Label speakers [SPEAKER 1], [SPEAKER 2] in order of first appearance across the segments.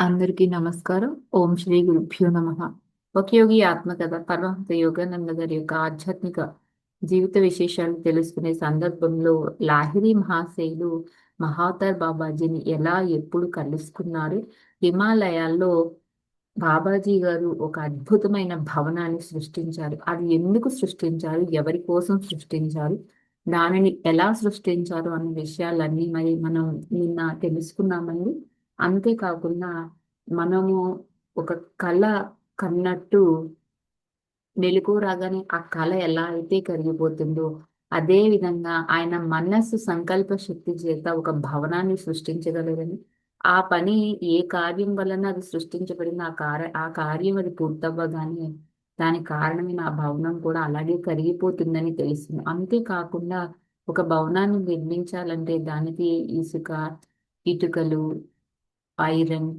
[SPEAKER 1] అందరికీ నమస్కారం. ఓం శ్రీ గురుభ్యో నమ. ఒక యోగి ఆత్మకథ పరమహంస యోగానంద గారి యొక్క ఆధ్యాత్మిక జీవిత విశేషాలు తెలుసుకునే సందర్భంలో లాహిరి మహాశైలు మహావతార్ బాబాజీని ఎలా ఎప్పుడు కలుసుకున్నారు? హిమాలయాల్లో బాబాజీ గారు ఒక అద్భుతమైన భవనాన్ని సృష్టించారు. అది ఎందుకు సృష్టించారు? ఎవరి కోసం సృష్టించారు? దానిని ఎలా సృష్టించారు? అనే విషయాలన్నీ మరి మనం నిన్న తెలుసుకున్నామండి. అంతేకాకుండా మనము ఒక కళ కన్నట్టు మెలకు రాగానే ఆ కళ ఎలా అయితే కరిగిపోతుందో అదే విధంగా ఆయన మనస్సు సంకల్ప శక్తి చేత ఒక భవనాన్ని సృష్టించగలరని ఆ పని ఏ కార్యం వలన అది సృష్టించబడిన ఆ కార్య ఆ కార్యం అది పూర్తవ్వగానే దాని కారణమైన ఆ భవనం కూడా అలాగే కరిగిపోతుందని తెలుస్తుంది. అంతేకాకుండా ఒక భవనాన్ని నిర్మించాలంటే దానికి ఇసుక ఇటుకలు ఐరన్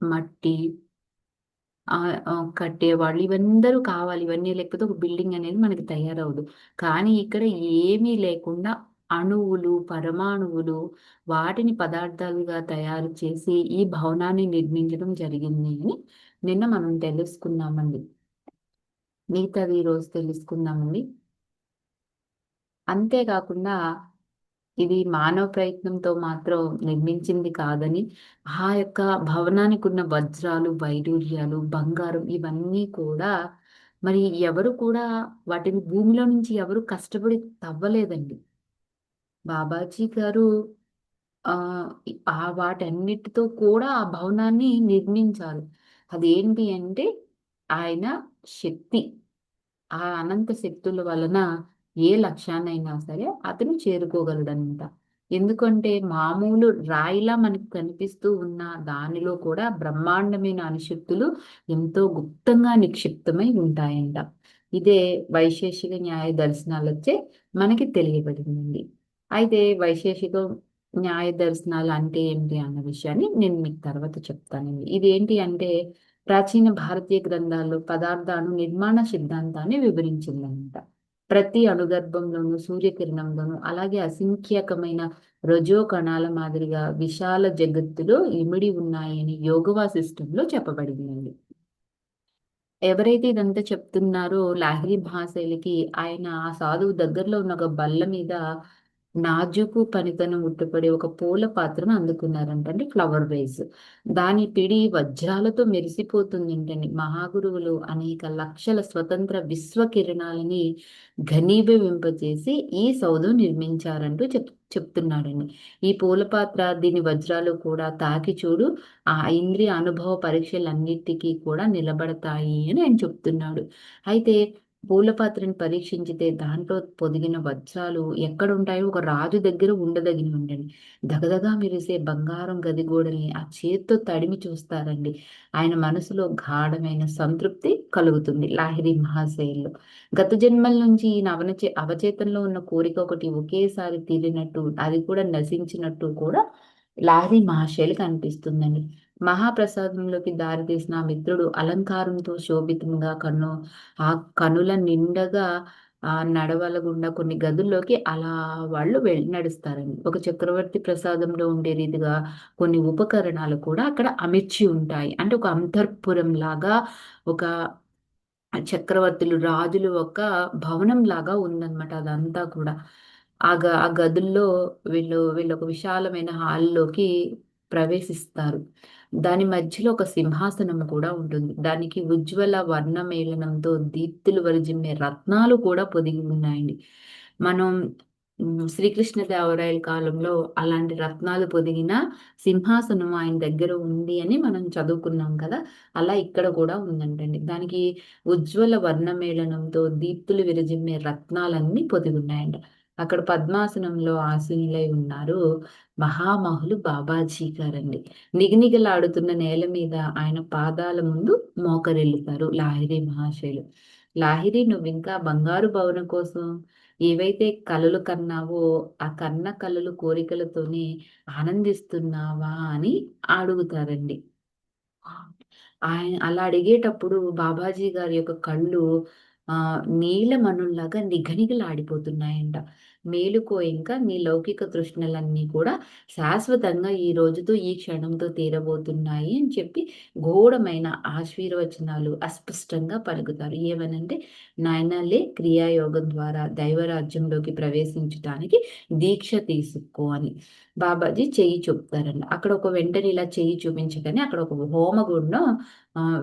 [SPEAKER 1] మట్టి కట్టేవాళ్ళు ఇవందరూ కావాలి. ఇవన్నీ లేకపోతే ఒక బిల్డింగ్ అనేది మనకి తయారవదు కానీ ఇక్కడ ఏమీ లేకుండా అణువులు పరమాణువులు వాటిని పదార్థాలుగా తయారు చేసి ఈ భవనాన్ని నిర్మించడం జరిగింది అని నిన్న మనం తెలుసుకున్నామండి. మిగతాది ఈరోజు తెలుసుకుందామండి. అంతేకాకుండా ఇది మానవ ప్రయత్నంతో మాత్రం నిర్మించింది కాదని ఆ యొక్క భవనానికి ఉన్న వజ్రాలు వైడూర్యాలు బంగారం ఇవన్నీ కూడా మరి ఎవరు కూడా వాటిని భూమిలో నుంచి ఎవరు కష్టపడి తవ్వలేదండి. బాబాజీ గారు ఆ వాటన్నిటితో కూడా ఆ భవనాన్ని నిర్మించారు. అదేంటి అంటే ఆయన శక్తి ఆ అనంత శక్తుల వలన ఏ లక్ష్యాన్నైనా సరే అతను చేరుకోగలడనమాట. ఎందుకంటే మామూలు రాయిలా మనకు కనిపిస్తూ ఉన్న దానిలో కూడా బ్రహ్మాండమైన అనుశక్తులు ఎంతో గుప్తంగా నిక్షిప్తమై ఉంటాయంట. ఇదే వైశేషిక న్యాయ దర్శనాలు వచ్చే మనకి తెలియబడిందండి. అయితే వైశేషిక న్యాయ దర్శనాలు అంటే ఏంటి అన్న విషయాన్ని నేను మీకు తర్వాత చెప్తానండి. ఇదేంటి అంటే ప్రాచీన భారతీయ గ్రంథాల్లో పదార్థాలు నిర్మాణ సిద్ధాంతాన్ని వివరించిందనమాట ప్రతి అణుగర్భంలోనూ సూర్యకిరణంలోనూ అలాగే అసంఖ్యాకమైన రజో కణాల మాదిరిగా విశాల జగత్తులో ఇమిడి ఉన్నాయని యోగవా సిస్టంలో చెప్పబడిందండి. ఎవరైతే ఇదంతా చెప్తున్నారో లాహిరి భాషలకి ఆయన ఆ సాధువు దగ్గరలో ఉన్న ఒక బల్ల మీద నాజుకు పనితనం ఉట్టుపడి ఒక పూల పాత్రను అందుకున్నారంట అంటే ఫ్లవర్ వేజ్ దాని పిడి వజ్రాలతో మెరిసిపోతుంది ఏంటండి మహాగురువులు అనేక లక్షల స్వతంత్ర విశ్వ కిరణాలని ఘనీభవింపజేసి ఈ సౌధం నిర్మించారంటూ చెప్ చెప్తున్నాడండి ఈ పూల పాత్ర దీని వజ్రాలు కూడా తాకి చూడు ఆ ఇంద్రియ అనుభవ పరీక్షలన్నిటికీ కూడా నిలబడతాయి అని ఆయన చెప్తున్నాడు. అయితే పూల పాత్రని పరీక్షించితే దాంట్లో పొదిగిన వజ్రాలు ఎక్కడ ఉంటాయో ఒక రాజు దగ్గర ఉండదగిన ఉండండి దగదగా మెరిసే బంగారం గది గోడల్ని ఆ చేత్తో తడిమి చూస్తారండి. ఆయన మనసులో గాఢమైన సంతృప్తి కలుగుతుంది లాహిరి మహాశైల్లో గత జన్మల నుంచి ఈ నవనచే అవచేతంలో ఉన్న కోరిక ఒకటి ఒకేసారి తీరినట్టు అది కూడా నశించినట్టు కూడా లాహిరి మహాశైలికి అనిపిస్తుందండి. మహాప్రసాదంలోకి దారితీసిన ఆ మిత్రుడు అలంకారంతో శోభితంగా కన్ను ఆ కనుల నిండగా ఆ నడవల గుండా కొన్ని గదుల్లోకి అలా వాళ్ళు వెళ్ళి నడుస్తారండి. ఒక చక్రవర్తి ప్రసాదంలో ఉండే రీతిగా కొన్ని ఉపకరణాలు కూడా అక్కడ అమర్చి ఉంటాయి. అంటే ఒక అంతర్పురం లాగా ఒక చక్రవర్తులు రాజులు ఒక భవనం లాగా ఉందన్నమాట అదంతా కూడా. ఆ గ ఆ గదుల్లో వీళ్ళు వీళ్ళు ఒక విశాలమైన హాల్లోకి ప్రవేశిస్తారు. దాని మధ్యలో ఒక సింహాసనం కూడా ఉంటుంది. దానికి ఉజ్వల వర్ణమేళనంతో దీప్తులు వరిజిమ్మే రత్నాలు కూడా పొదిగి ఉన్నాయండి. మనం శ్రీకృష్ణదేవరాయల కాలంలో అలాంటి రత్నాలు పొదిగిన సింహాసనం ఆయన దగ్గర ఉంది అని మనం చదువుకున్నాం కదా అలా ఇక్కడ కూడా ఉందంటండి. దానికి ఉజ్వల వర్ణమేళనంతో దీప్తులు విరజిమ్మే రత్నాలన్నీ పొదిగి ఉన్నాయంట. అక్కడ పద్మాసనంలో ఆసీనులై ఉన్నారు. మహామహులు బాబాజీ గారండి. నిగనిగలాడుతున్న నేల మీద ఆయన పాదాల ముందు మోకరెళ్ళుతారు లాహిరి మహాశయులు లాహిరి నువ్వు ఇంకా బంగారు భవనం కోసం ఏవైతే కళలు కన్నావో ఆ కన్న కళలు కోరికలతోనే ఆనందిస్తున్నావా అని అడుగుతారండి. ఆయన అలా అడిగేటప్పుడు బాబాజీ గారి యొక్క కళ్ళు ఆ నీలమణుల్లాగా నిఘనిగలాడిపోతున్నాయంట. మేలుకో ఇంకా మీ లౌకిక తృష్ణలన్నీ కూడా శాశ్వతంగా ఈ రోజుతో ఈ క్షణంతో తీరబోతున్నాయి అని చెప్పి ఘోరమైన ఆశీర్వచనాలు అస్పష్టంగా పలుకుతారు. ఏమనంటే నాయనలే క్రియాయోగం ద్వారా దైవరాజ్యంలోకి ప్రవేశించడానికి దీక్ష తీసుకో అని. బాబాజీ చెయ్యి చూపుతారండి అక్కడ ఒక వెంటనే ఇలా చెయ్యి చూపించగానే అక్కడ ఒక హోమగుండం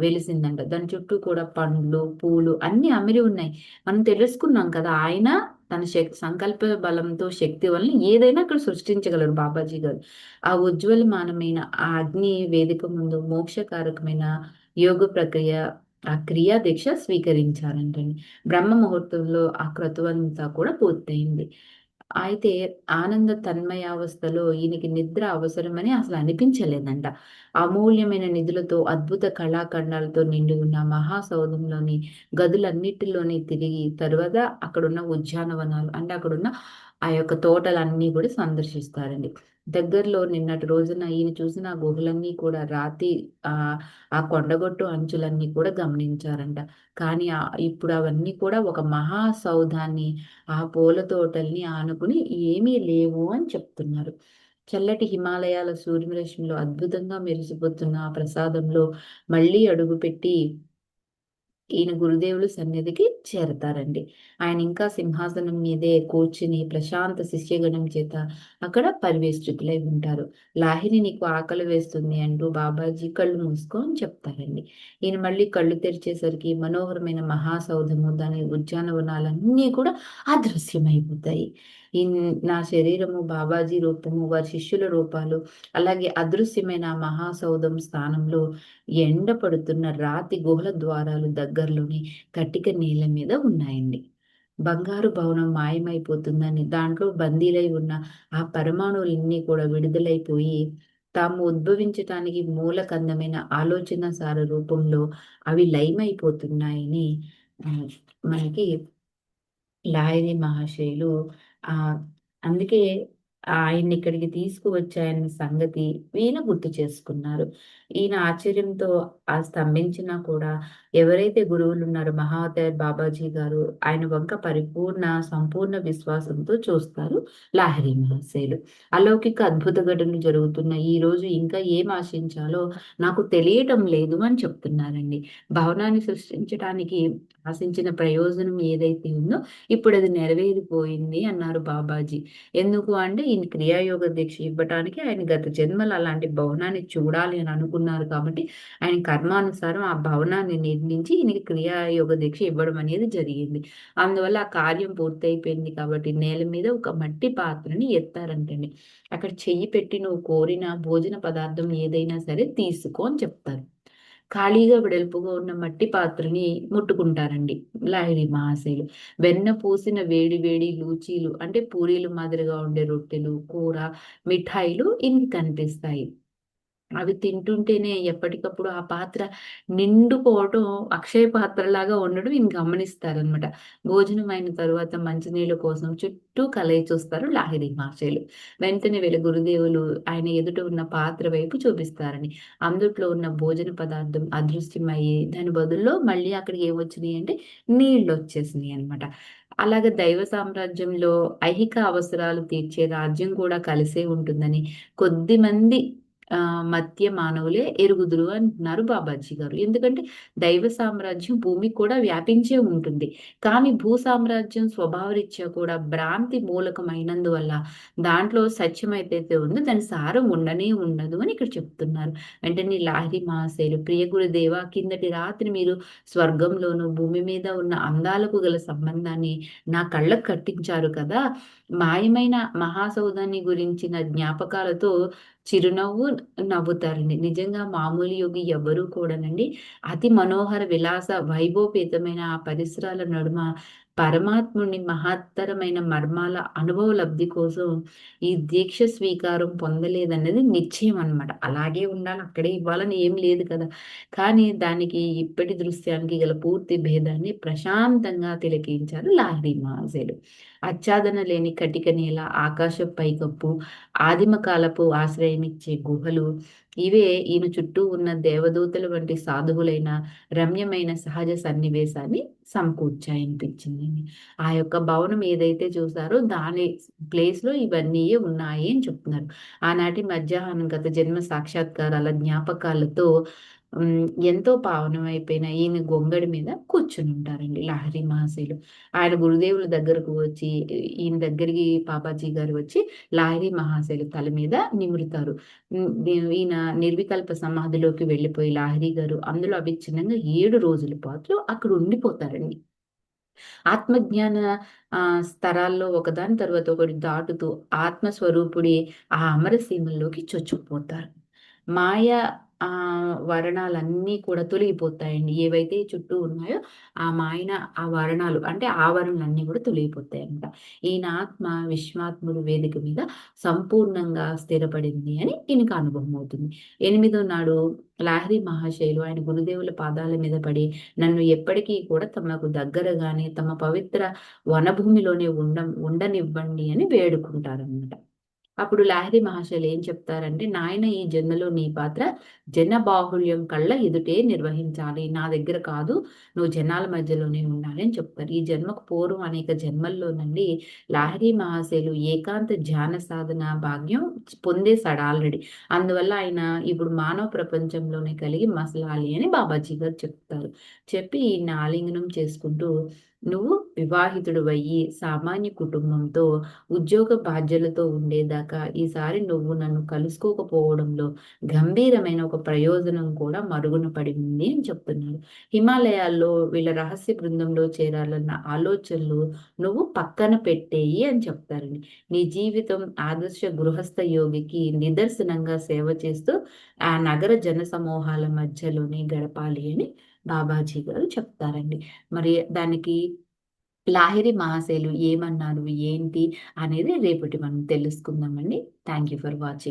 [SPEAKER 1] వెలిసిందంట. దాని చుట్టూ కూడా పండ్లు పూలు అన్ని అమిరి ఉన్నాయి. మనం తెలుసుకున్నాం కదా ఆయన తన శక్తి సంకల్ప బలంతో శక్తి వలన ఏదైనా అక్కడ సృష్టించగలరు బాబాజీ గారు. ఆ ఉజ్వలమానమైన ఆ అగ్ని వేదిక ముందు మోక్షకారకమైన యోగ ప్రక్రియ ఆ క్రియా దీక్ష స్వీకరించారంటండి. బ్రహ్మ ముహూర్తంలో ఆ క్రతువంతా కూడా పూర్తయింది. అయితే ఆనంద తన్మయావస్థలో ఈయనకి నిద్ర అవసరమని అసలు అనిపించలేదంట. అమూల్యమైన నిధులతో అద్భుత కళాఖండాలతో నిండి ఉన్న మహాసౌధంలోని గదులన్నిటిలోని తిరిగి తర్వాత అక్కడున్న ఉద్యానవనాలు అంటే అక్కడున్న ఆ యొక్క తోటలన్నీ కూడా సందర్శిస్తారండి. దగ్గరలో నిన్నటి రోజున ఈయన చూసిన ఆ గుహలన్నీ కూడా రాతి ఆ ఆ కొండగొట్టు అంచులన్నీ కూడా గమనించారంట. కానీ ఇప్పుడు అవన్నీ కూడా ఒక మహా సౌధాన్ని ఆ పూల తోటల్ని ఆనుకుని ఏమీ లేవు అని చెప్తున్నారు. చల్లటి హిమాలయాల సూర్యరశ్మిలో అద్భుతంగా మెరిసిపోతున్న ఆ ప్రసాదంలో మళ్ళీ అడుగుపెట్టి ఈయన గురుదేవులు సన్నిధికి చేరతారండి. ఆయన ఇంకా సింహాసనం మీదే కూర్చుని ప్రశాంత శిష్యగణం చేత అక్కడ పరివేష్టితులై ఉంటారు. లాహిరి నీకు ఆకలి వేస్తుంది అంటూ బాబాజీ కళ్ళు మూసుకొని చెప్తారండి. ఈయన మళ్ళీ కళ్ళు తెరిచేసరికి మనోహరమైన మహాసౌధము దాని ఉద్యానవనాలన్నీ కూడా అదృశ్యమైపోతాయి. ఈ నా శరీరము బాబాజీ రూపము వారి శిష్యుల రూపాలు అలాగే అదృశ్యమైన మహాసౌధం స్థానంలో ఎండ పడుతున్న రాతి గుహల ద్వారాలు దగ్గరలోని కట్టిక నీళ్ళ మీద ఉన్నాయండి. బంగారు భవనం మాయమైపోతుందని దాంట్లో బందీలై ఉన్న ఆ పరమాణువులన్నీ కూడా విడుదలైపోయి తాము ఉద్భవించటానికి మూలకందమైన ఆలోచన సార రూపంలో అవి లయమైపోతున్నాయని మనకి లాయరి మహాశయులు అందుకే ఆయన్ని ఇక్కడికి తీసుకువచ్చాయన్న సంగతి ఈయన గుర్తు చేసుకున్నారు. ఈయన ఆశ్చర్యంతో స్తంభించినా కూడా ఎవరైతే గురువులు ఉన్నారో మహావతార్ బాబాజీ గారు ఆయన వంక పరిపూర్ణ సంపూర్ణ విశ్వాసంతో చూస్తారు లాహరి మహాశయులు అలౌకిక అద్భుత ఘటనలు జరుగుతున్న ఈ రోజు ఇంకా ఏం ఆశించాలో నాకు తెలియటం లేదు అని చెప్తున్నారండి. భవనాన్ని సృష్టించడానికి ఆశించిన ప్రయోజనం ఏదైతే ఉందో ఇప్పుడు అది నెరవేరిపోయింది అన్నారు బాబాజీ. ఎందుకు అంటే ఈయన క్రియాయోగ దీక్ష ఇవ్వటానికి ఆయన గత జన్మలు అలాంటి భవనాన్ని చూడాలి అని అనుకున్నారు కాబట్టి ఆయన కర్మానుసారం ఆ భవనాన్ని నిర్మించి ఈయనకి క్రియాయోగ దీక్ష ఇవ్వడం అనేది జరిగింది. అందువల్ల ఆ కార్యం పూర్తయిపోయింది కాబట్టి నేల మీద ఒక మట్టి పాత్రని ఎత్తారంటండి. అక్కడ చెయ్యి పెట్టి నువ్వు కోరిన భోజన పదార్థం ఏదైనా సరే తీసుకో అని చెప్తారు. ఖాళీగా వెడల్పుగా ఉన్న మట్టి పాత్రని ముట్టుకుంటారండి లాహిరి మహాశైలు. వెన్న పూసిన వేడి వేడి లూచీలు అంటే పూరీలు మాదిరిగా ఉండే రొట్టెలు కూర మిఠాయిలు ఇన్ని కనిపిస్తాయి. అవి తింటుంటేనే ఎప్పటికప్పుడు ఆ పాత్ర నిండుకోవటం అక్షయ పాత్రలాగా ఉండడం ఈయన గమనిస్తారనమాట భోజనం అయిన తరువాత మంచినీళ్ళ కోసం చుట్టూ కలయి చూస్తారు లాహిరి మహాశయులు వెంటనే వీళ్ళ గురుదేవులు ఆయన ఎదుట ఉన్న పాత్ర వైపు చూపిస్తారని. అందుట్లో ఉన్న భోజన పదార్థం అదృశ్యమయ్యి దాని బదుల్లో మళ్ళీ అక్కడికి ఏమొచ్చినాయి అంటే నీళ్ళు వచ్చేసినాయి అనమాట అలాగే దైవ సామ్రాజ్యంలో ఐహిక అవసరాలు తీర్చే రాజ్యం కూడా కలిసే ఉంటుందని కొద్ది మంది మధ్య మానవులే ఎరుగుదురు అంటున్నారు బాబాజీ గారు. ఎందుకంటే దైవ సామ్రాజ్యం భూమి కూడా వ్యాపించే ఉంటుంది. కానీ భూ సామ్రాజ్యం స్వభావరీత్యా కూడా భ్రాంతి మూలకమైనందువల్ల దాంట్లో సత్యం అయితే ఉందో దాని సారం ఉండనే ఉండదు అని ఇక్కడ చెప్తున్నారు. వెంటనే లాహిరి మహాశైలు ప్రియ గురుదేవ కిందటి రాత్రి మీరు స్వర్గంలోను భూమి మీద ఉన్న అందాలకు గల సంబంధాన్ని నా కళ్ళకు కట్టించారు కదా. మాయమైన మహాసౌధాన్ని గురించిన జ్ఞాపకాలతో చిరునవ్వు నవ్వుతారండి. నిజంగా మామూలు యోగి ఎవరు కూడానండి. అతి మనోహర విలాస వైభోపేతమైన ఆ పరిసరాల నడుమ పరమాత్ముని మహత్తరమైన మర్మాల అనుభవ లబ్ధి కోసం ఈ దీక్ష స్వీకారం పొందలేదన్నది నిశ్చయం అనమాట అలాగే ఉండాలి అక్కడే ఇవ్వాలని ఏం లేదు కదా. కానీ దానికి ఇప్పటి దృశ్యానికి గల పూర్తి భేదాన్ని ప్రశాంతంగా తిలకించారు లాహరి మహాశయులు. ఆచ్ఛాదన లేని కటిక నేల ఆకాశ పైకప్పు ఆదిమ కాలపు ఆశ్రయమిచ్చే గుహలు ఇవే ఈయన చుట్టూ ఉన్న దేవదూతల వంటి సాధువులైన రమ్యమైన సహజ సన్నివేశాన్ని సమకూర్చాయనిపించిందండి. ఆ యొక్క భవనం ఏదైతే చూసారో దాని ప్లేస్‌లో ఇవన్నీ ఉన్నాయి అని చెప్తున్నారు. ఆనాటి మధ్యాహ్నం గత జన్మ సాక్షాత్కారాల జ్ఞాపకాలతో ఎంతో పావనమైపోయిన ఈయన గొంగడి మీద కూర్చుని ఉంటారండి లహరి మహాశయులు. ఆయన గురుదేవుల దగ్గరకు వచ్చి ఈయన దగ్గరికి పాపాజీ గారు వచ్చి లహరి మహాశయులు తల మీద నిమురుతారు. ఈయన నిర్వికల్ప సమాధిలోకి వెళ్ళిపోయి లహరి గారు అందులో అవిచ్ఛిన్నంగా ఏడు రోజుల పాటు అక్కడ ఉండిపోతారండి. ఆత్మజ్ఞాన స్థరాల్లో ఒకదాని తర్వాత ఒకటి దాటుతూ ఆత్మస్వరూపుడి ఆ అమరసీమల్లోకి చొచ్చుకుపోతారు. మాయ ఆ వరణాలన్నీ కూడా తొలగిపోతాయండి. ఏవైతే చుట్టూ ఉన్నాయో ఆ మాయన ఆ వరణాలు అంటే ఆవరణలన్నీ కూడా తొలగిపోతాయంట ఈయన ఆత్మ విశ్వాత్ముడు వేదిక మీద సంపూర్ణంగా స్థిరపడింది అని ఈయనకు అనుభవం అవుతుంది. ఎనిమిదో నాడు లాహరి మహాశైలు ఆయన గురుదేవుల పాదాల మీద పడి నన్ను ఎప్పటికీ కూడా తమకు దగ్గరగానే తమ పవిత్ర వనభూమిలోనే ఉండ ఉండనివ్వండి అని వేడుకుంటారన్నమాట. అప్పుడు లాహిరి మహాశయులు ఏం చెప్తారంటే, "నాయన ఈ జన్మలో నీ పాత్ర జన బాహుళ్యం కళ్ళ ఎదుటే నిర్వహించాలి. నా దగ్గర కాదు. నువ్వు జనాల మధ్యలోనే ఉండాలి" అని చెప్తారు. ఈ జన్మకు పూర్వం అనేక జన్మల్లో నుండి లాహిరి మహాశయులు ఏకాంత ధ్యాన సాధన భాగ్యం పొందేశాడు ఆల్రెడీ. అందువల్ల ఆయన ఇప్పుడు మానవ ప్రపంచంలోనే కలిగి మసలాలి అని బాబాజీ గారు చెప్తారు. చెప్పి ఈ ఆలింగనం చేసుకుంటూ "నువ్వు వివాహితుడివయ్యి సామాన్య కుటుంబంతో ఉద్యోగ బాధ్యతలతో ఉండేదాకా ఈసారి నువ్వు నన్ను కలుసుకోకపోవడంలో గంభీరమైన ఒక ప్రయోజనం కూడా మరుగున పడింది అని చెప్తున్నారు. హిమాలయాల్లో వీళ్ళ రహస్య బృందంలో చేరాలన్న ఆలోచనలు నువ్వు పక్కన పెట్టేయి అని చెప్తారండి. నీ జీవితం ఆదర్శ గృహస్థ యోగికి నిదర్శనంగా సేవ చేస్తూ ఆ నగర జన సమూహాల మధ్యలోనే గడపాలి అని బాబాజీ గారు చెప్తారండి. మరి దానికి లాహిరి మహాశయులు ఏమన్నారు? ఏంటి? అనేది రేపటి మనం తెలుసుకుందామండి. Thank you for watching.